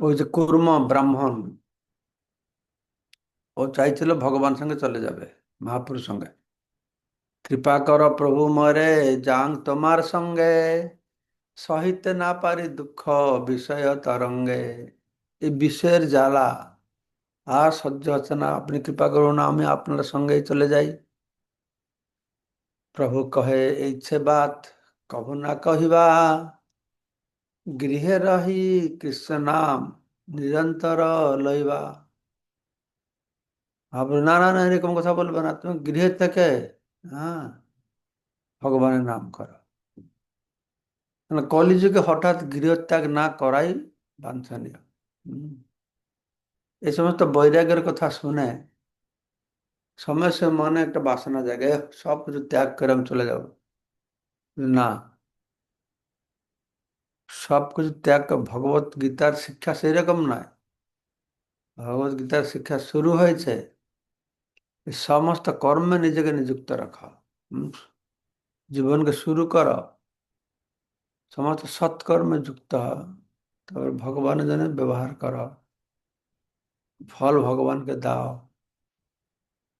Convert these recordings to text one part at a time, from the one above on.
ওই যে কুর্ম ব্রাহ্মণ, ও চাইছিল ভগবান সঙ্গে চলে যাবে মহাপুরুষ সঙ্গে। কৃপা কর প্রভু মরে, যাং তোমার সঙ্গে, সহিতে না পারি দুঃখ, বিষয় তরঙ্গে। এই বিষয়ের জ্বালা, আর সহ্য হচ্ছে না, আপনি কৃপা করুন, আমি আপনার সঙ্গেই চলে যাই। প্রভু কহে ইচ্ছে বাত কভু না কহিবা রহি কৃষ্ণ নাম নিরন্তর লইবা ভাবলো, না না না, এরকম কথা বলবে না, তুমি গৃহে থেকে হ্যাঁ ভগবানের নাম করো। মানে কলিযুগে হঠাৎ গৃহত্যাগ না করাই বাঞ্ছনীয়। এই সমস্ত বৈরাগ্যের কথা শুনে সময় সময় মনে একটা বাসনা জাগে সব কিছু ত্যাগ করে আমি চলে যাব। না সব কিছু ত্যাগ ভগবত গীতার শিক্ষা সেই রকম নয়। ভগবত গীতার শিক্ষা শুরু হয়েছে। সমস্ত কর্মে নিজেকে নিযুক্ত রাখা। জীবনকে শুরু করো। সমস্ত সৎকর্মে যুক্ত হও। তারপর ভগবানের জন্য ব্যবহার করো। ফল ভগবানকে দাও।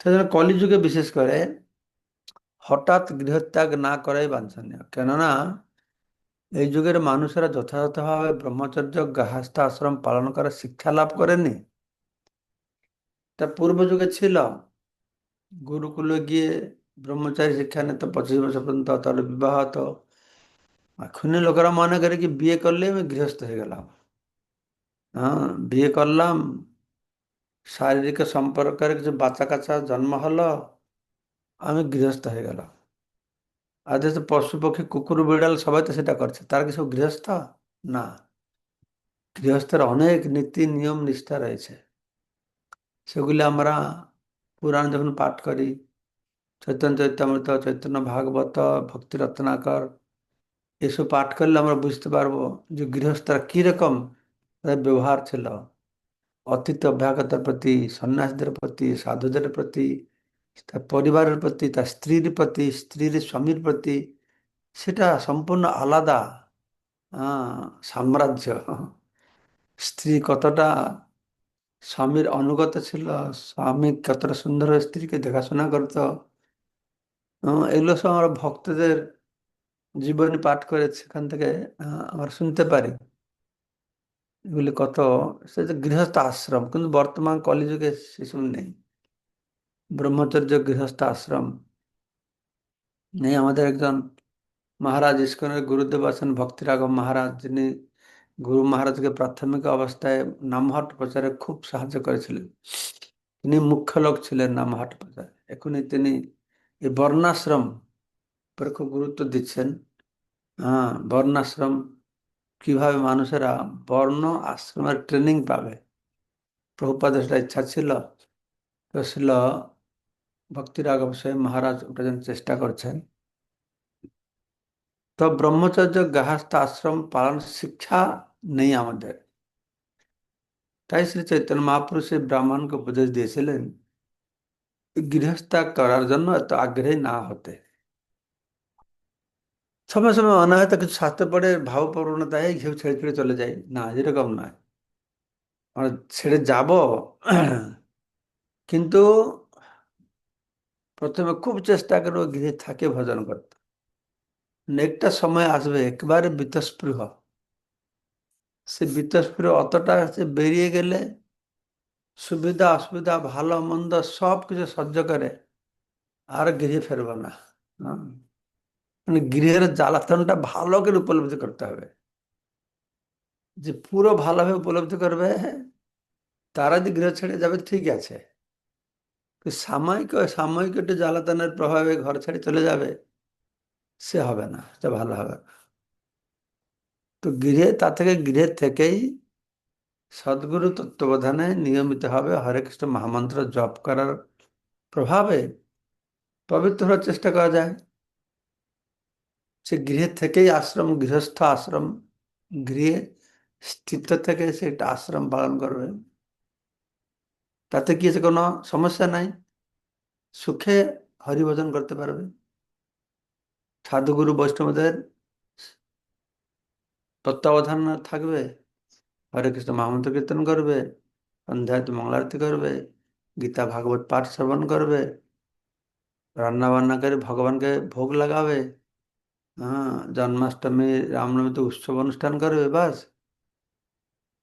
সেজন্য কলিযুগে বিশেষ করে হঠাৎ গৃহত্যাগ না করাই বাঞ্ছনীয়। কেননা এই যুগের মানুষেরা যথাযথভাবে ব্রহ্মচর্য গাহাস্থ আশ্রম পালন করার শিক্ষা লাভ করেনি? তা পূর্ব যুগে ছিল। গুরুকুলে গিয়ে ব্রহ্মচারী শিক্ষা নিত পঁচিশ বছর পর্যন্ত তাহলে বিবাহ হতো। এখনই লোকেরা মনে করে কি, বিয়ে করলে আমি গৃহস্থ হয়ে গেলাম। হ্যাঁ বিয়ে করলাম। শারীরিক সম্পর্কের কিছু বাচ্চা কাচ্চা জন্ম হলো, আমি গৃহস্থ হয়ে গেলাম। আর যেহেতু পশু পক্ষী কুকুর, বিড়াল সবাই তো সেটা করছে। তার কিছু গৃহস্থ? না। গৃহস্থের অনেক নীতি, নিয়ম, নিষ্ঠা রয়েছে। সেগুলি আমরা পুরাণ যখন পাঠ করি, চৈতন্য চৈতামৃত, চৈতন্য ভাগবত, ভক্তি রত্নাকর, এসব পাঠ করলে আমরা বুঝতে পারব যে গৃহস্থরা কীরকম তাদের ব্যবহার ছিল। অতীত অভ্যাগতার প্রতি, সন্ন্যাসীদের প্রতি, সাধুদের প্রতি তার পরিবারের প্রতি তার স্ত্রীর প্রতি, স্ত্রীর স্বামীর প্রতি সেটা সম্পূর্ণ আলাদা সাম্রাজ্য। স্ত্রী কতটা স্বামীর অনুগত ছিল, স্বামী কতটা সুন্দর স্ত্রীকে দেখাশোনা করত এগুলো সব আমরা ভক্তদের জীবনী পাঠ করে সেখান থেকে আমরা শুনতে পারি। এগুলি কত, সে গৃহস্থ আশ্রম, কিন্তু বর্তমান কলিযুগে সেসব নেই। ব্রহ্মচর্য গৃহস্থ আশ্রম। নেই আমাদের একজন মহারাজ, ইস্কনের গুরুদেব আছেন ভক্তিরাগম মহারাজ, যিনি গুরু মহারাজকে প্রাথমিক অবস্থায় নামহাট প্রচারে খুব সাহায্য করেছিলেন। তিনি মুখ্য লোক ছিলেন নামহাট প্রচারে এখনই তিনি এই বর্ণাশ্রম পরে খুব গুরুত্ব দিচ্ছেন। হ্যাঁ বর্ণাশ্রম কীভাবে মানুষেরা বর্ণ আশ্রমের ট্রেনিং পাবে। প্রভুপাদের সেটা ইচ্ছা ছিল। তো ছিল ভক্তিরাগব স্বয়ং মহারাজ ওটা যেন চেষ্টা করছেন। তো ব্রহ্মচর্য গাহাস্থ আশ্রম পালন শিক্ষা নেই আমাদের। তাই শ্রী চৈতন্য মহাপুরুষ ব্রাহ্মণকে উপদেশ দিয়েছিলেন, গৃহস্থা করার জন্য এত আগ্রহী না হতে। সময় সময় মনে হয়তো কিছু স্বাস্থ্য পড়ে ভাবপ্রবণতা এই ঘেউ ছেড়ে ছেড়ে চলে যায় না যেরকম নয়। ছেড়ে যাব, কিন্তু প্রথমে খুব চেষ্টা করব গৃহে থাকে ভজন করতে। একটা সময় আসবে, একবারে বিতস্পৃহ। সে বিতস্পৃহ অতটা সে বেরিয়ে গেলে সুবিধা, অসুবিধা, ভালো, মন্দ সব কিছু সহ্য করে, আর গৃহে ফেরব না। মানে গৃহের জ্বালাতনটা ভালো করে উপলব্ধি করতে হবে। যে পুরো ভালোভাবে উপলব্ধি করবে, তারা যে গৃহ ছেড়ে যাবে, ঠিক আছে। সাময়িক সাময়িক একটু জ্বালাতনের প্রভাবে ঘর ছেড়ে চলে যাবে, সে হবে না সে ভালো হবে। তো গৃহে তা থেকে গৃহে থেকেই সদ্গুরু তত্ত্বাবধানে নিয়মিত হবে হরে কৃষ্ণ মহামন্ত্র জপ করার প্রভাবে পবিত্র হওয়ার চেষ্টা করা যায়। সে গৃহে থেকেই আশ্রম, গৃহস্থ আশ্রম, গৃহে স্থিত থেকে সে একটা আশ্রম পালন করবে। তাতে কি আছে কোনো সমস্যা নাই? সুখে হরিভজন করতে পারবে। সাধুগুরু বৈষ্ণবদের তত্ত্বাবধান থাকবে। হরে কৃষ্ণ মহামন্ত্র কীর্তন করবে। সন্ধ্যায় মঙ্গলারতি করবে। গীতা ভাগবত পাঠ শ্রবণ করবে। রান্না বান্না করে ভগবানকে ভোগ লাগাবে। হ্যাঁ জন্মাষ্টমী, রামনবমীতে উৎসব অনুষ্ঠান করবে, বাস।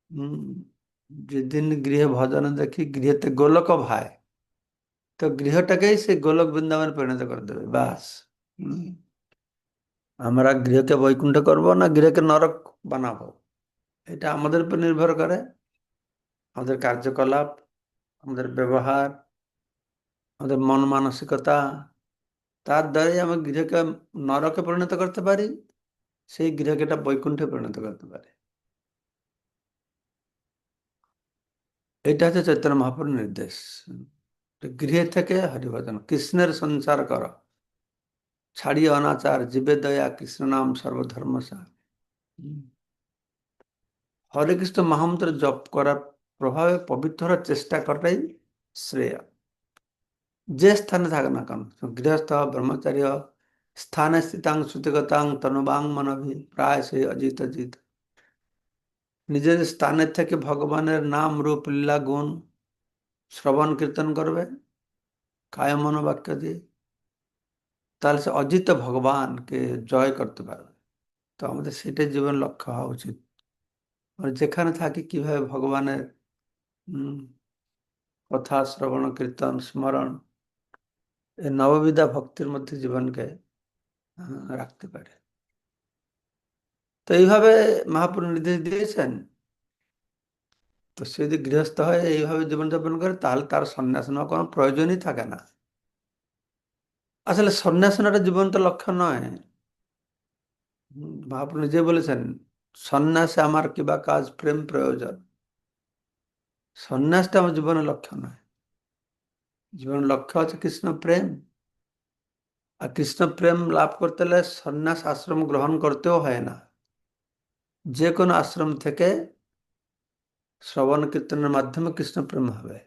হম। যেদিন গৃহে ভজন দেখি, গৃহেতে গোলক ভাই। তো গৃহটাকেই সে গোলক বৃন্দাবনে পরিণত করে দেবে বাস আমরা গৃহকে বৈকুণ্ঠ করব না, গৃহকে নরক বানাবো? এটা আমাদের উপর নির্ভর করে। আমাদের কার্যকলাপ, আমাদের ব্যবহার, আমাদের মন মানসিকতা, তার দ্বারাই আমরা গৃহকে নরকে পরিণত করতে পারি, সেই গৃহকে এটা বৈকুণ্ঠে পরিণত করতে পারি। এটা হচ্ছে চৈতন্য মহাপুর নির্দেশ। গৃহে থেকে হরিভজন, কৃষ্ণের সংসার কর। ছাড়িয়ে অনাচার জীবে দয়া, কৃষ্ণ নাম সর্বধর্মসার হরে কৃষ্ণ মহামন্ত্র জপ করার প্রভাবে পবিত্র চেষ্টা করাটাই শ্রেয়। যে স্থানে থাকে না কেন, গৃহস্থ, ব্রহ্মচারী স্থানে স্থিতাং, শ্রুতিগতাং, তনুবাং, মনভি প্রায় সেই অজিত অজিত। নিজের স্থানের থেকে ভগবানের নাম রূপ, লীলা, গুণ শ্রবণ, কীর্তন করবে। কায় মনোবাক্য দিয়ে। তাহলে সে অজিত ভগবানকে জয় করতে পারবে। তো আমাদের সেটাই জীবন লক্ষ্য হওয়া উচিত। মানে যেখানে থাকি কীভাবে ভগবানের কথা, শ্রবণ, কীর্তন, স্মরণ এই নববিধা ভক্তির মধ্যে জীবনকে রাখতে পারে। তো এইভাবে মহাপুর নির্দেশ দিয়েছেন। তো সে যদি গৃহস্থ হয়, এইভাবে জীবনযাপন করে, তাহলে তার সন্ন্যাস নেওয়া কোনো প্রয়োজনই থাকে না। আসলে সন্ন্যাস নেওয়াটা জীবন্ত লক্ষ্য নয়। মহাপুর নিজে বলেছেন, সন্ন্যাসে আমার কিবা কাজ, প্রেম প্রয়োজন। সন্ন্যাসটা আমার জীবনের লক্ষ্য নয়। জীবনের লক্ষ্য হচ্ছে কৃষ্ণ প্রেম। আর কৃষ্ণ প্রেম লাভ করতে হলে সন্ন্যাস আশ্রম গ্রহণ করতেও হয় না। যে কোনো আশ্রম থেকে শ্রবণ কীর্তনের মাধ্যমে কৃষ্ণ প্রেম হবে।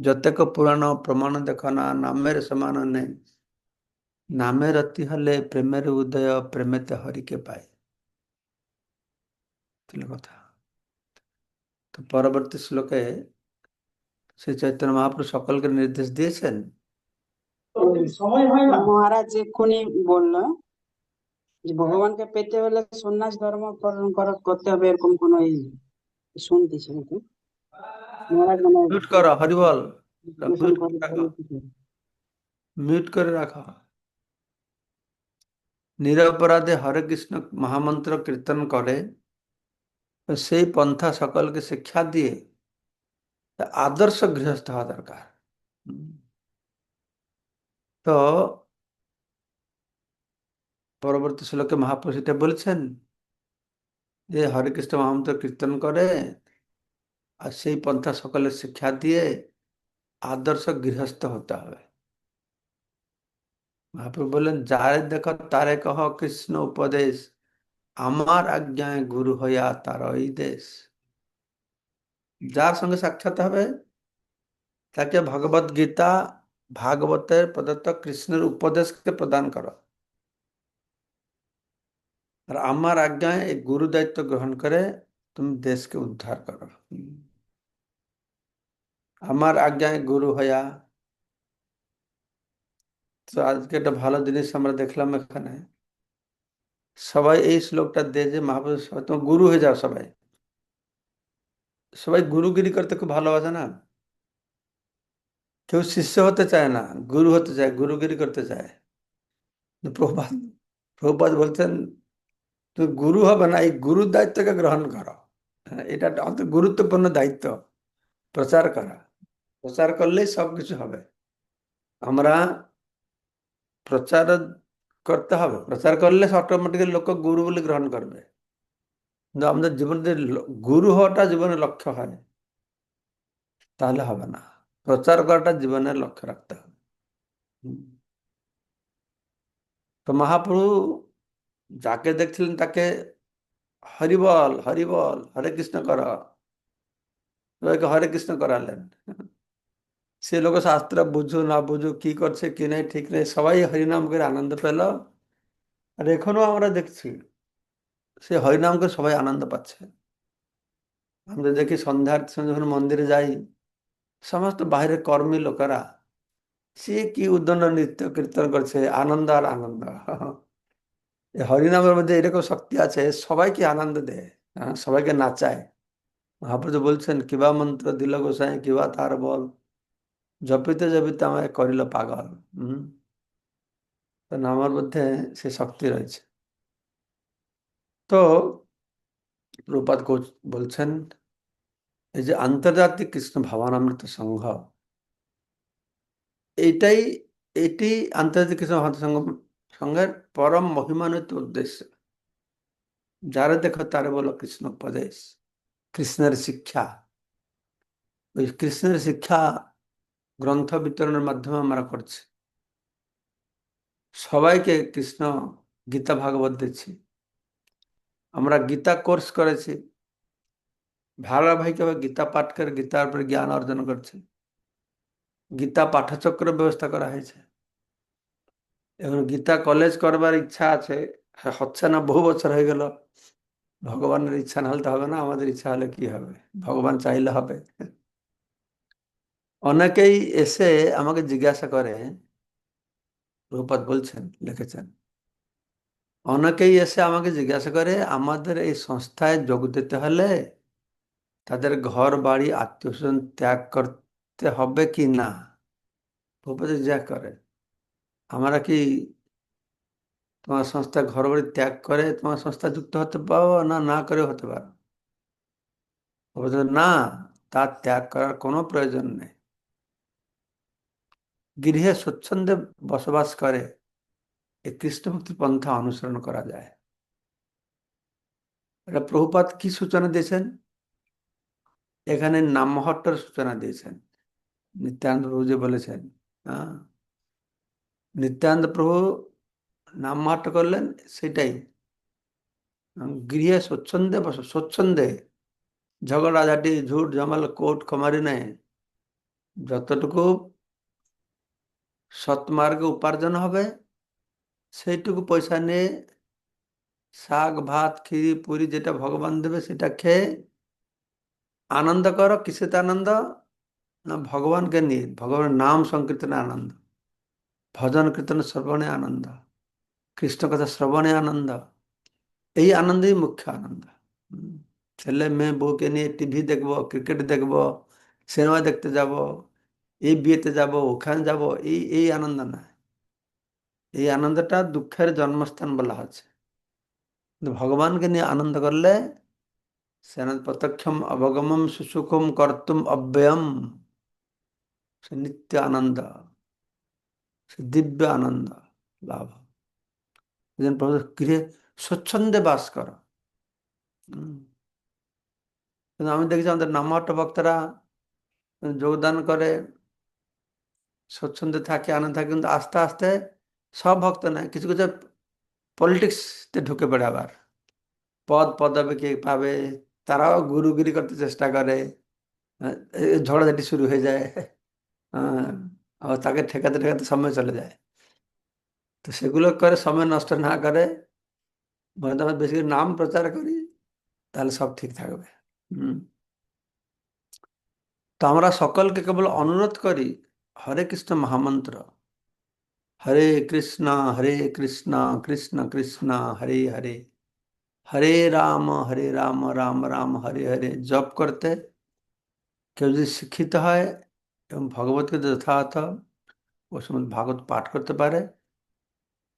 যতেক পুরাণ প্রমাণ দেখো না নামের সমান নেই নামের অতি হলে প্রেমের উদয় প্রেমেতে হরিকে পায়। কথা। তো পরবর্তী শ্লোকে শ্রী চৈতন্য মহাপ্রভু সকলকে নির্দেশ দিয়েছেন? মহারাজ এক্ষুনি বলল ভগবানকে পেতে হলে সন্ন্যাস ধর্ম করতে হবে এরকম কোন শুনতেছি নাকি? মহারাজ মানে মিউট করো হরিবল। মিউট করে রাখো। নিরপরাধে হরে কৃষ্ণ মহামন্ত্র কীর্তন করে সেই পন্থা সকলকে শিক্ষা দিয়ে আদর্শ গৃহস্থ হওয়া দরকার। তো পরবর্তী শ্লোকে মহাপুরুষ এটা বলেছেন যে হরে কৃষ্ণ মহামন্ত্র কীর্তন করে আর সেই পন্থা সকলের শিক্ষা দিয়ে আদর্শ গৃহস্থ হতে হবে। মহাপ্রভু বললেন, যারে দেখো তারে কহ কৃষ্ণ উপদেশ, আমার আজ্ঞায় গুরু হইয়া তার ওই দেশ। যার সঙ্গে সাক্ষাৎ হবে, তাকে ভগবত গীতা, ভাগবতের প্রদত্ত কৃষ্ণের উপদেশকে প্রদান করো। আর আমার আজ্ঞায় এই গুরু দায়িত্ব গ্রহণ করে তুমি দেশকে উদ্ধার করো আমার আজ্ঞায় গুরু হইয়া তো আজকে একটা ভালো জিনিস আমরা দেখলাম এখানে সবাই এই শ্লোকটা দিয়ে যে মহাপুরুষ তোমার গুরু হয়ে যাও সবাই সবাই গুরুগিরি করতে খুব ভালোবাসে না কেউ শিষ্য হতে চায় না গুরু হতে চায় গুরুগিরি করতে চায় প্রভাত প্রভাত বলছেন তুমি গুরু হবে না এই গুরুর দায়িত্বকে গ্রহণ করো এটা অত গুরুত্বপূর্ণ দায়িত্ব প্রচার করা প্রচার করলেই সব কিছু হবে আমরা প্রচার করতে হবে প্রচার করলে অটোমেটিক্যালি লোক গুরু বলে গ্রহণ করবে কিন্তু আমাদের জীবনে গুরু হওয়াটা জীবনের লক্ষ্য হয় তাহলে হবে না প্রচার করাটা জীবনের লক্ষ্য রাখতে হবে তো মহাপ্রভু যাকে দেখছিলেন তাকে হরিবল হরিবল হরে কৃষ্ণ কর। হরে কৃষ্ণ করালেন। সে লোক শাস্ত্র বুঝু না বুঝু কি করছে, কি নেই, ঠিক নেই, সবাই হরিনাম করে আনন্দ পেল। আর এখনও আমরা দেখছি, সে হরিনাম করে সবাই আনন্দ পাচ্ছে। আমরা দেখি সন্ধ্যার যখন মন্দিরে যাই, সমস্ত বাইরের কর্মী লোকেরা, সে কি উদ্দণ্ড নৃত্য কীর্তন করছে, আনন্দ আর আনন্দ। হরিনামের মধ্যে এরকম শক্তি আছে সবাইকে আনন্দ দেয় হ্যাঁ, সবাইকে নাচায়। মহাপ্রভু বলছেন কিবা মন্ত্র দিল গোসাই কিবা তার বল জপিতে জপিতে আমায় করিল পাগল। হম। নামের মধ্যে সে শক্তি রয়েছে। তো প্রপাত কোচ বলছেন এই যে আন্তর্জাতিক কৃষ্ণ ভাবানামৃত সংঘ এইটাই এটি আন্তর্জাতিক কৃষ্ণ ভাবানামৃত সংঘ সংঘের পরম মহিমান্বিত উদ্দেশ্য। যারা দেখো তারা বলো কৃষ্ণ উপদেশ কৃষ্ণের শিক্ষা। ওই কৃষ্ণের শিক্ষা গ্রন্থ বিতরণের মাধ্যমে আমরা করছি। সবাইকে কৃষ্ণ গীতা ভাগবত দিচ্ছি। আমরা গীতা কোর্স করেছি। ধারাবাহিকভাবে গীতা পাঠ করে গীতার উপরে জ্ঞান অর্জন করছে। গীতা পাঠচক্র ব্যবস্থা করা হয়েছে। এখন গীতা কলেজ করবার ইচ্ছা আছে, হচ্ছে না বহু বছর হয়ে গেল। ভগবানের ইচ্ছা না হলে তো হবে না, আমাদের ইচ্ছা হলে কি হবে? ভগবান চাইলে হবে। অনেকেই এসে আমাকে জিজ্ঞাসা করে, রূপদ বলছেন, লিখেছেন। অনেকেই এসে আমাকে জিজ্ঞাসা করে, আমাদের এই সংস্থায় যোগ দিতে হলে তাদের ঘর, বাড়ি আত্মীয় স্বজন ত্যাগ করতে হবে কি না? রূপদ যা করে। আমরা কি তোমার সংস্থা ঘর বাড়ি ত্যাগ করে তোমার সংস্থা যুক্ত হতে পারো না না করে হতে পারো না তার ত্যাগ করার কোনো প্রয়োজন নেই। গৃহে স্বচ্ছন্দে বসবাস করে এই কৃষ্ণভক্তি পন্থা অনুসরণ করা যায়। এটা প্রভুপাত কি সূচনা দিয়েছেন? এখানে নামহট্টর সূচনা দিয়েছেন। নিত্যানন্দ প্রভু যে বলেছেন হ্যাঁ নিত্যানন্দ প্রভু নামহট্ট করলেন, সেটাই। গৃহে স্বচ্ছন্দে স্বচ্ছন্দে। ঝগড়াঝাটি ঝুট জমাল কোট খমারি নেয় যতটুকু সৎমার্গে উপার্জন হবে, সেইটুকু পয়সা নিয়ে শাক, ভাত খিরি পুরি যেটা ভগবান দেবে সেটা খেয়ে আনন্দ করো, কিসেতে আনন্দ? না, ভগবানকে নিয়ে। ভগবানের নাম সংকীর্তনে আনন্দ। ভজন কীর্তন শ্রবণে আনন্দ, কৃষ্ণ কথা শ্রবণে আনন্দ, এই আনন্দই মুখ্য আনন্দ। ছেলে মেয়ে, বউকে নিয়ে টিভি দেখব ক্রিকেট দেখব সিনেমা দেখতে যাব, এই বিয়েতে যাব, ওখানে যাব, এই এই আনন্দ না এই আনন্দটা দুঃখের জন্মস্থান বলা হচ্ছে। কিন্তু ভগবানকে নিয়ে আনন্দ করলে সেন প্রত্যক্ষম, অবগমম, সুসুখম, কর্তুম, অব্যয়ম, সে নিত্য আনন্দ। সে দিব্য আনন্দ লাভ। গৃহে স্বচ্ছন্দে বাস কর। কিন্তু আমি দেখছি আমাদের নামহট্ট ভক্তরা যোগদান করে, স্বচ্ছন্দে থাকে, আনন্দ থাকে, কিন্তু আস্তে আস্তে সব ভক্ত নয় কিছু কিছু পলিটিক্সতে ঢুকে পড়ে আবার। পদ পদবি কে পাবে তারাও গুরুগিরি করতে চেষ্টা করে ঝড়াঝাটি শুরু হয়ে যায়। আবার তাকে ঠেকাতে ঠেকাতে সময় চলে যায়। তো সেগুলো করে সময় নষ্ট না করে বলতে আমরা বেশি নাম প্রচার করি, তাহলে সব ঠিক থাকবে। হম। তো আমরা সকলকে কেবল অনুরোধ করি, হরে কৃষ্ণ মহামন্ত্র। হরে কৃষ্ণ হরে কৃষ্ণ কৃষ্ণ কৃষ্ণ, হরে হরে। হরে রাম হরে রাম রাম রাম, হরে হরে। জপ করতে কেউ যদি শিক্ষিত হয় এবং ভগবতকে যথাযথ ও সময় ভাগবত পাঠ করতে পারে,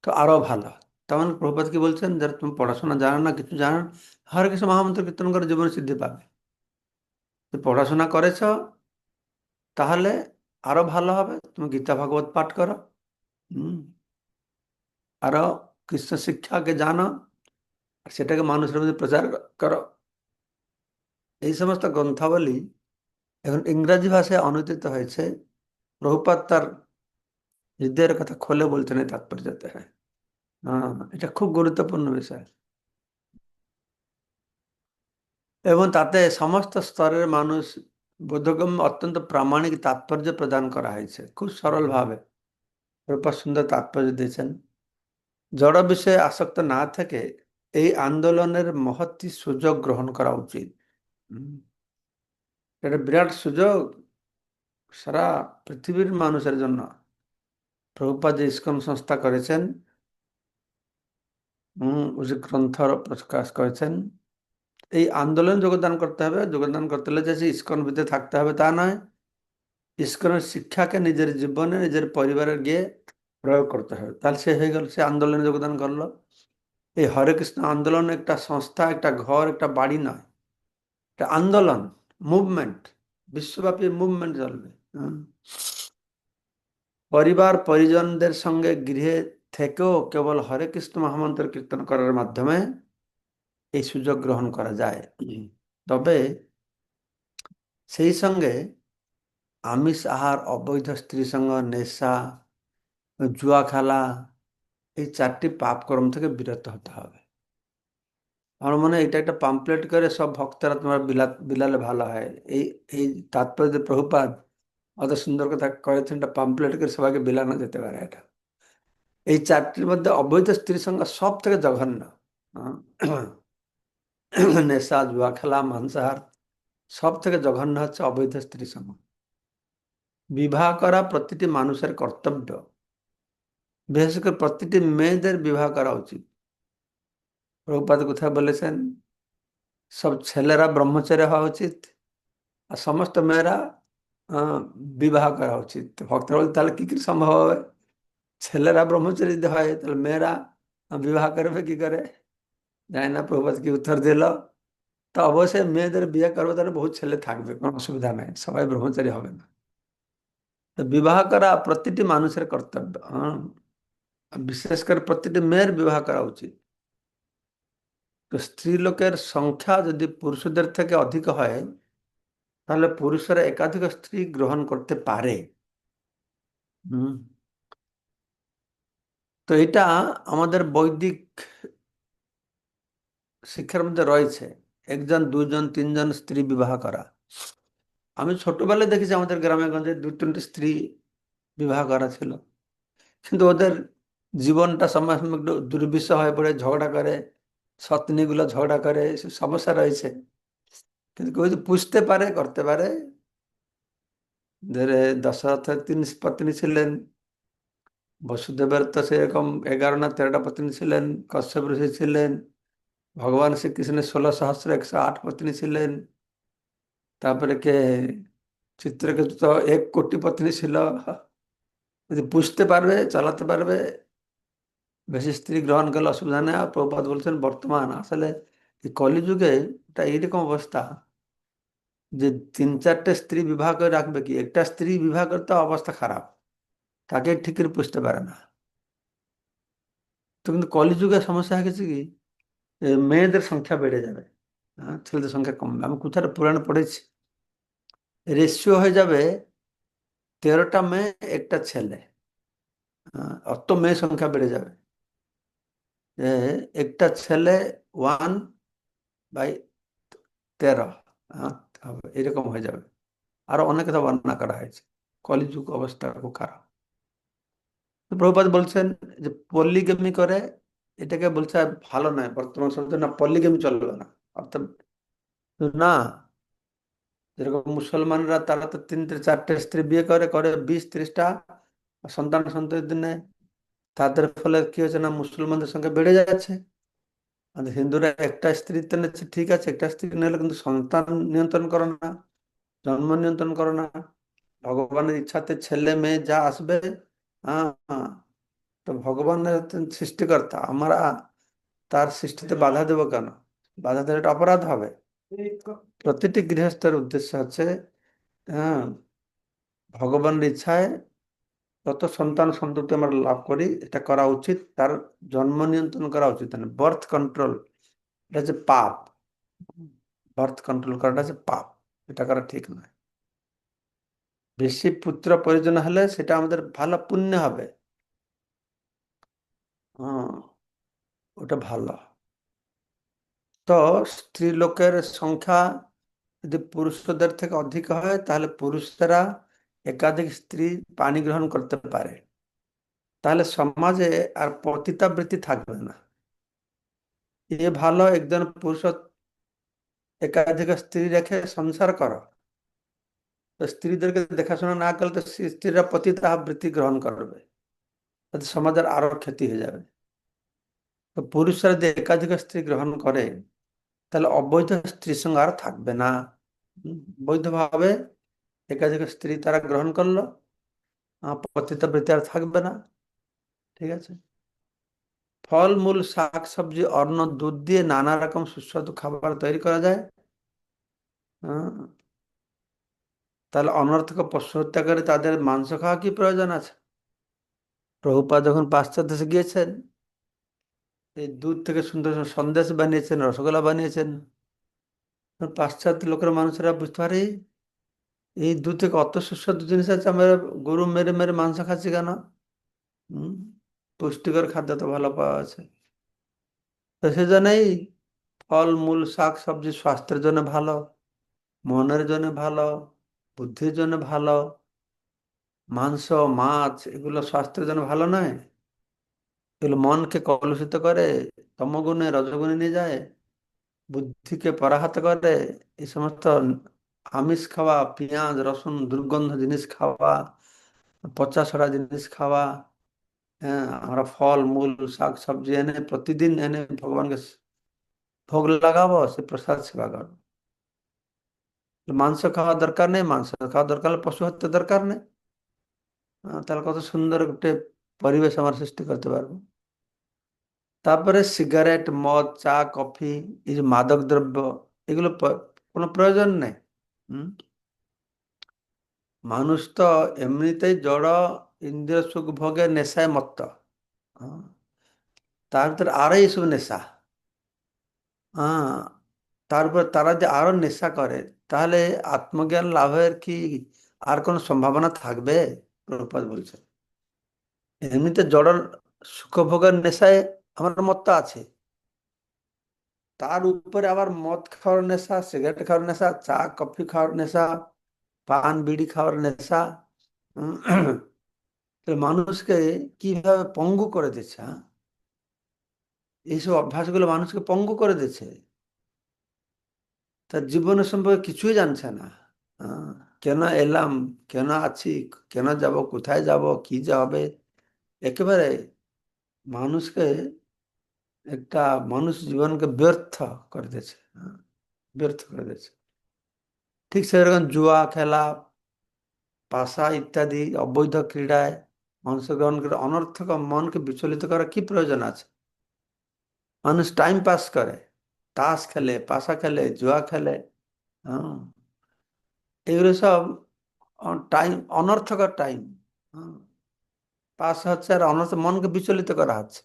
তো আরও ভালো। তেমন প্রভুপাত কি বলছেন, যারা তুমি পড়াশোনা জানো না, কিছু জানো হরে কৃষ্ণ মহামন্ত্র কীর্তন করে জীবনে সিদ্ধি পাবে। তুমি পড়াশোনা করেছ, তাহলে আরও ভালো হবে। তুমি গীতা, ভাগবত পাঠ করো, হম। আরও কৃষ্ণ শিক্ষাকে জানো, আর সেটাকে মানুষের মধ্যে প্রচার করো। এই সমস্ত গ্রন্থাবলী এখন ইংরাজি ভাষায় অনুদিত হয়েছে প্রভুপাত তার হৃদয়ের কথা খোলে বলতে নেই তাৎপর্যতে হ্যাঁ। এটা খুব গুরুত্বপূর্ণ বিষয়। এবং তাতে সমস্ত স্তরের মানুষ বোধগম্য, অত্যন্ত প্রামাণিক তাৎপর্য প্রদান করা হয়েছে, খুব সরলভাবে। রূপা সুন্দর তাৎপর্য দিয়েছেন। জড় বিষয়ে আসক্ত না থেকে এই আন্দোলনের মহত্তি সুযোগ গ্রহণ করা উচিত। এটা বিরাট সুযোগ সারা পৃথিবীর মানুষের জন্য। প্রভুপাদ যে ইস্কন সংস্থা করেছেন যে গ্রন্থ প্রকাশ করেছেন, এই আন্দোলন যোগদান করতে হবে। যোগদান করতে হলে যে ইস্কন ভিতরে থাকতে হবে তা নয়, ইস্কনের শিক্ষাকে নিজের জীবনে, নিজের পরিবারে গিয়ে প্রয়োগ করতে হবে। তাহলে সে হয়ে গেল, সে আন্দোলনে যোগদান করল। এই হরে কৃষ্ণ আন্দোলন একটা সংস্থা, একটা ঘর, একটা বাড়ি নয় একটা আন্দোলন। মুভমেন্ট বিশ্বব্যাপী মুভমেন্ট চলবে হ্যাঁ। পরিবার পরিজনদের সঙ্গে গৃহে থেকেও কেবল হরে কৃষ্ণ মহামন্ত্র কীর্তন করার মাধ্যমে এই সুযোগ গ্রহণ করা যায় তবে সেই সঙ্গে আমিষ আহার, অবৈধ স্ত্রী সঙ্গ, নেশা, জুয়া খেলা, এই চারটি পাপ কর্ম থেকে বিরত হতে হবে আমার মনে হয় এটা একটা পাম্পলেট করে সব ভক্তরা তোমার বিলাত, বিলালে ভালো হয়। এই এই তাৎপর্য প্রভুপাদ অত সুন্দর কথা কয়েছেন একটা পাম্পলেট করে সবাইকে বিলানো যেতে পারে এটা। এই চারটির মধ্যে অবৈধ স্ত্রীর সঙ্গে সব থেকে জঘন্য নেশা, জুয়া, খেলা মাংসাহার সব থেকে জঘন্য হচ্ছে অবৈধ স্ত্রী সঙ্গ বিবাহ করা প্রতিটি মানুষের কর্তব্য। বিশেষ করে প্রতিটি মেয়েদের বিবাহ করা উচিত। প্রভুপাদ কোথায় বলেছেন সব ছেলেরা ব্রহ্মচারী হওয়া উচিত আর সমস্ত মেয়েরা বিবাহ করা উচিত ভক্তরা বলতে তাহলে কি কি সম্ভব হবে ছেলেরা ব্রহ্মচারী হয় তাহলে মেয়েরা বিবাহ করবে কি করে জানি না প্রভুপাত কি উত্তর দিল তো অবশ্যই মেয়েদের বিয়ে করবে তাহলে বহু ছেলে থাকবে কোনো অসুবিধা নাই সবাই ব্রহ্মচারী হবে না তো বিবাহ করা প্রতিটি মানুষের কর্তব্য বিশেষ করে প্রতিটি মেয়ের বিবাহ করা উচিত তো স্ত্রী লোকের সংখ্যা যদি পুরুষদের থেকে অধিক হয়, তাহলে পুরুষরা একাধিক স্ত্রী গ্রহণ করতে পারে। তো এটা আমাদের বৈদিক শিক্ষার মধ্যে রয়েছে। একজন, দুজন, তিনজন স্ত্রী বিবাহ করা। আমি ছোটবেলায় দেখেছি আমাদের গ্রামে গঞ্জে দু তিনটি স্ত্রী বিবাহ করা ছিল। কিন্তু ওদের জীবনটা সময় সময় একটু দুর্বিষ হয়ে পড়ে, ঝগড়া করে সতনিগুলো ঝগড়া করে সমস্যা রয়েছে। কিন্তু কেউ যদি পুষতে পারে, করতে পারে। ধরে দশরথের তিন পত্নী ছিলেন, বসুদেবের তো সেরকম এগারো না তেরোটা পত্নী ছিলেন, কশ্যপ ঋষি ছিলেন, ভগবান শ্রীকৃষ্ণের ষোলো সহস্র একশো আট পত্নী ছিলেন, তারপরে কে চিত্রকেতু তো এক কোটি পত্নী ছিল। যদি পুষতে পারবে, চালাতে পারবে বেশি স্ত্রী গ্রহণ করলে অসুবিধা নেই। আর প্রপাত বলছেন, বর্তমান আসলে এই কলিযুগে এটা এইরকম অবস্থা যে তিন চারটে স্ত্রী বিবাহ করে রাখবে কি? একটা স্ত্রী বিবাহ করতে অবস্থা খারাপ। তাকে ঠিক করে পুষতে পারে না। তো কিন্তু কলিযুগের সমস্যা হয়ে গেছে কি? মেয়েদের সংখ্যা বেড়ে যাবে। হ্যাঁ ছেলেদের সংখ্যা কমবে আমি কোথায় পুরাণে পড়েছি, রেশিও হয়ে যাবে তেরোটা মেয়ে, একটা ছেলে। হ্যাঁ অত মেয়ে সংখ্যা বেড়ে যাবে। একটা ছেলে ওয়ান বাই তেরো এরকম হয়ে যাবে। আরও অনেক কথা বর্ণনা করা হয়েছে। কলিযুগ অবস্থা খুব খারাপ। প্রভুপাত বলছেন যে, পল্লিগেমি করে এটাকে বলছে ভালো নয়, বর্তমান সমাজে না পল্লিগেমি চলবে না। অর্থাৎ না, যেরকম মুসলমানরা তারা তো তিনটে, চারটে স্ত্রী বিয়ে করে করে বিশ, ত্রিশটা সন্তান সন্ততির দিনে তাদের ফলে কি হচ্ছে না মুসলমানদের সংখ্যা বেড়ে যাচ্ছে? আর হিন্দুরা একটা স্ত্রীতে নিচ্ছে, ঠিক আছে, একটা স্ত্রী নিলে কিন্তু সন্তান নিয়ন্ত্রণ করো না, জন্ম নিয়ন্ত্রণ করো না। ভগবানের ইচ্ছাতে ছেলে মেয়ে যা আসবে হ্যাঁ তো ভগবানের সৃষ্টিকর্তা আমরা তার সৃষ্টিতে বাধা দেব কেন? বাধা দিলে এটা অপরাধ হবে। প্রতিটি গৃহস্থের উদ্দেশ্য হচ্ছে হ্যাঁ ভগবানের ইচ্ছায় যত সন্তান সন্ততি আমরা লাভ করি, এটা করা উচিত। তার জন্ম নিয়ন্ত্রণ করা উচিত। না বার্থ কন্ট্রোল এটা হচ্ছে পাপ। বার্থ কন্ট্রোল করাটা হচ্ছে পাপ, এটা করা ঠিক নয়। বেশি পুত্র প্রয়োজন হলে সেটা আমাদের ভালো পুণ্য হবে। ওটা ভালো। তো স্ত্রী লোকের সংখ্যা যদি পুরুষদের থেকে অধিক হয়, তাহলে পুরুষরা একাধিক স্ত্রী পানি গ্রহণ করতে পারে। তাহলে সমাজে আর পতিতাবৃত্তি থাকবে না। এ ভালো একজন পুরুষ একাধিক স্ত্রী রেখে সংসার করো। স্ত্রীদেরকে দেখাশোনা না করলে তো স্ত্রীরা পতিতা বৃত্তি গ্রহণ করবে। তাতে সমাজের আরও ক্ষতি হয়ে যাবে। তো পুরুষরা যদি একাধিক স্ত্রী গ্রহণ করে, তাহলে অবৈধ স্ত্রীর সঙ্গে আর থাকবে না। বৈধভাবে একাধিক স্ত্রী তারা গ্রহণ করল। পতিতা বৃত্তি আর থাকবে না। ঠিক আছে? ফল মূল শাক সবজি অন্ন, দুধ দিয়ে নানা রকম সুস্বাদু খাবার তৈরি করা যায়। তাহলে অনর্থক পশু হত্যা করে তাদের মাংস খাওয়া কি প্রয়োজন আছে? প্রভুপা যখন পাশ্চাত্য দেশে গিয়েছেন, এই দুধ থেকে সুন্দর সন্দেশ বানিয়েছেন, রসগোল্লা বানিয়েছেন। পাশ্চাত্য লোকের মানুষেরা বুঝতে পারে এই দুধ থেকে অত সুস্বাদু জিনিস আছে, আমরা গরু মেরে মেরে মাংস খাচ্ছি কেন? হম? পুষ্টিকর খাদ্য তো ভালো পাওয়া আছে। তো সেজন্যই ফল, মূল, শাক সবজি স্বাস্থ্যের জন্য ভালো, মনের জন্য ভালো, বুদ্ধির জন্য ভালো, মাংস, মাছ এগুলো স্বাস্থ্যের জন্য ভালো নয়। এগুলো মনকে কলুষিত করে, তমগুণে রজগুণে নিয়ে যায়, বুদ্ধিকে পরাহত করে, এই সমস্ত আমিষ খাওয়া, পেঁয়াজ, রসুন, দুর্গন্ধ জিনিস খাওয়া, পচা সরা জিনিস খাওয়া হ্যাঁ আমরা ফল, মূল, শাক সবজি এনে প্রতিদিন এনে ভগবানকে ভোগ লাগাবো, সে প্রসাদ সেবা করব। মাংস খাওয়া দরকার নেই, মাংস খাওয়া দরকার হলে পশু হত্যা দরকার নেই। তাহলে কত সুন্দর একটা পরিবেশ আমার সৃষ্টি করতে পারব। তারপরে সিগারেট, মদ, চা, কফি, এই যে মাদক দ্রব্য, এগুলো কোনো প্রয়োজন নেই। হম? মানুষ তো এমনিতেই জড়, ইন্দ্রিয় সুখ ভোগে নেশায় মত্ত। তার ভিতরে আরও এইসব নেশা। হ্যাঁ তারপর তারা যে আরও নেশা করে, তাহলে আত্মজ্ঞান লাভের কি আর কোনো সম্ভাবনা থাকবে? প্রভুপাত বলছে এমনিতে জড় সুখভোগের নেশায় আমার মত আছে। তার উপরে আবার মদ খাওয়ার নেশা, সিগারেট খাওয়ার নেশা, চা, কফি খাওয়ার নেশা, পান, বিড়ি খাওয়ার নেশা মানুষকে কীভাবে পঙ্গু করে দিচ্ছে হ্যাঁ? এইসব অভ্যাসগুলো মানুষকে পঙ্গু করে দিচ্ছে। তার জীবনের সম্পর্কে কিছুই জানছে না কেন এলাম, কেন আছি, কেন যাব, কোথায় যাব, কি যে হবে একেবারে মানুষকে একটা মানুষ জীবনকে ব্যর্থ করে দিয়েছে ব্যর্থ করে দিয়েছে। ঠিক সেরকম জুয়া, খেলা, পাশা ইত্যাদি অবৈধ ক্রীড়ায় অংশগ্রহণ করে অনর্থক মনকে বিচলিত করার কি প্রয়োজন আছে? মানুষ টাইম পাস করে, তাস খেলে, পাশা খেলে, জুয়া খেলে হ্যাঁ এগুলো সব টাইম অনর্থকর টাইম পাস হচ্ছে আর অনর্থ মনকে বিচলিত করা হচ্ছে।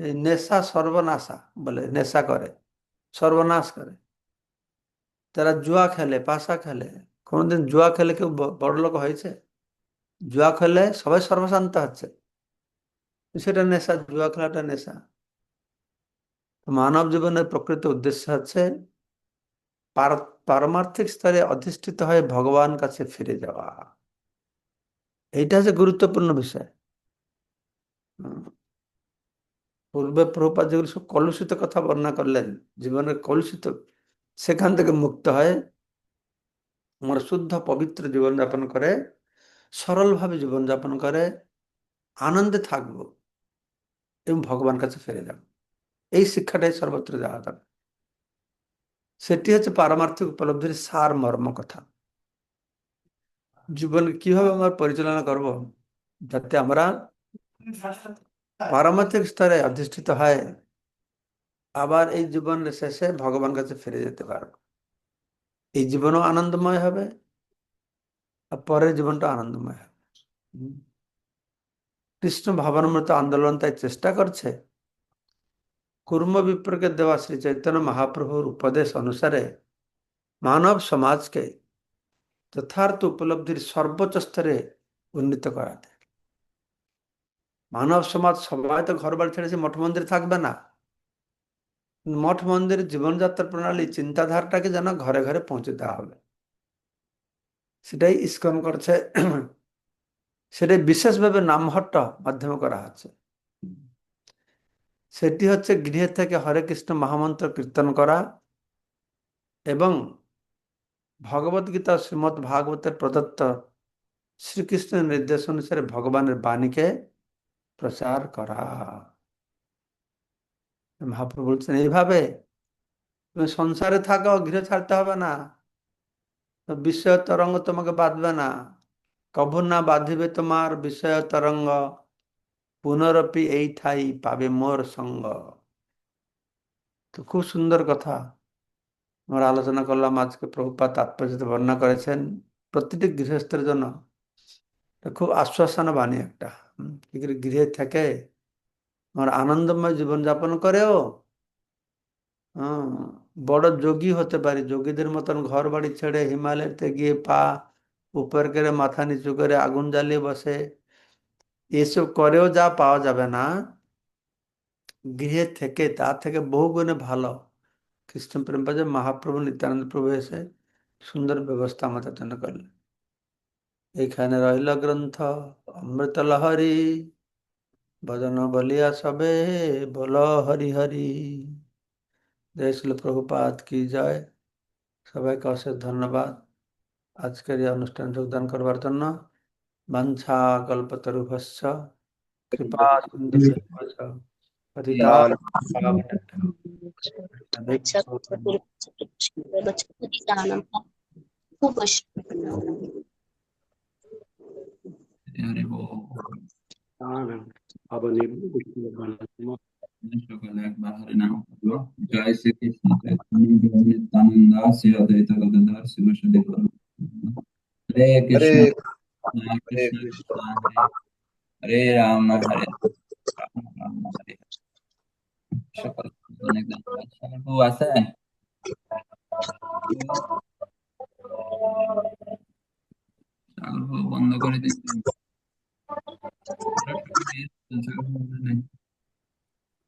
নেশা সর্বনাশা বলে, নেশা করে, সর্বনাশ করে। তারা জুয়া খেলে, পাশা খেলে। কোনোদিন জুয়া খেলে কেউ বড় লোক হয়েছে? জুয়া খেলে সবাই সর্বশান্ত হচ্ছে। সেটা নেশা, জুয়া খেলাটা নেশা। মানব জীবনের প্রকৃত উদ্দেশ্য হচ্ছে পারমার্থিক স্তরে অধিষ্ঠিত হয়ে ভগবান কাছে ফিরে যাওয়া। এইটা হচ্ছে গুরুত্বপূর্ণ বিষয়। পূর্বে প্রভুপাত যেগুলো সব কলুষিত কথা বর্ণনা করলেন, জীবনের কলুষিত, সেখান থেকে মুক্ত হয় আমার শুদ্ধ, পবিত্র জীবনযাপন করে, সরলভাবে জীবনযাপন করে, আনন্দে থাকব এবং ভগবান কাছে ফিরে যাব। এই শিক্ষাটাই সর্বত্র যাওয়া দরকার সেটি হচ্ছে পারমার্থিক উপলব্ধির সার মর্ম কথা। জীবন কীভাবে আমরা পরিচালনা করব, যাতে আমরা পারমার্থিক স্তরে অধিষ্ঠিত হয়, আবার এই জীবনের শেষে ভগবান কাছে ফিরে যেতে পারব। এই জীবনও আনন্দময় হবে, আর পরের জীবনটা আনন্দময় হবে। কৃষ্ণ ভাবনামৃত আন্দোলন তাই চেষ্টা করছে। কুর্ম বিপ্রকে দেওয়া শ্রী চৈতন্য মহাপ্রভুর উপদেশ অনুসারে মানব সমাজকে যথার্থ উপলব্ধির সর্বোচ্চ স্তরে উন্নীত করাতে। মানব সমাজ, সবাই তো ঘর বাড়ি ছেড়েছে মঠ মন্দির থাকবে না। মঠ মন্দির জীবনযাত্রা প্রণালী, চিন্তাধারাটাকে যেন ঘরে ঘরে পৌঁছে দেওয়া হবে। সেটাই ইস্কন করছে। সেটাই বিশেষভাবে নামহট্ট মাধ্যমে করা হচ্ছে। সেটি হচ্ছে গৃহে থেকে হরে কৃষ্ণ মহামন্ত্র কীর্তন করা এবং ভগবত গীতা শ্রীমৎ ভাগবতের প্রদত্ত শ্রীকৃষ্ণের নির্দেশ অনুসারে ভগবানের বাণীকে প্রচার করা। মহাপ্রভু বলছেন, এইভাবে তুমি সংসারে থাকো, গৃহ ছাড়তে হবে না। বিষয় তরঙ্গ তোমাকে বাঁধবে না। কভু না বাঁধিবে তোমার বিষয় তরঙ্গ। পুনরপি এই ঠাই পাবে মোর সঙ্গ। তো খুব সুন্দর কথা। আমরা আলোচনা করলাম আজকে প্রভুপাত তাৎপর্য বর্ণনা করেছেন প্রতিটি গৃহস্থের জন্য। খুব আশ্বাসনা বাণী একটা। গৃহে থেকে আমার আনন্দময় জীবনযাপন করেও বড় যোগী হতে পারি যোগীদের মতন ঘর বাড়ি ছেড়ে হিমালয়তে গিয়ে পা উপর করে মাথা নিচু করে আগুন জ্বালিয়ে বসে এসব করেও যা পাওয়া যাবে না গৃহে থেকে তার থেকে বহু গুণে ভালো কৃষ্ণ প্রেম বাজে মহাপ্রভু নিত্যানন্দ প্রভু এসে সুন্দর ব্যবস্থা আমাদের জন্য করলেন এইখানে রইল গ্রন্থ অমৃত লহরী ভজন বলিয়া সবে বল হরি হরি জয় শ্রী প্রভুপাদ কি জয় সবাইকে অশেষ ধন্যবাদ আজকের এই অনুষ্ঠানে যোগদান করবার জন্য বাঞ্ছা কল্পতরুভস্য কৃপা সিন্ধু পতিতান পাবনেভ্যো হরি বল সকলে একবার হরে নাম করল জয় শ্রীকৃষ্ণ চৈতন্য প্রভু নিত্যানন্দ শ্রী অদ্বৈত গদাধর শিবসদি হরে কৃষ্ণ হরে কৃষ্ণ কৃষ্ণ। কৃষ্ণ হরে হরে রাম হরে রাম রাম হরে হরে। সকল অনেক ধন্যবাদ সকল আছে সাগর বন্ধ করে দিচ্ছি সাগর বউ নাই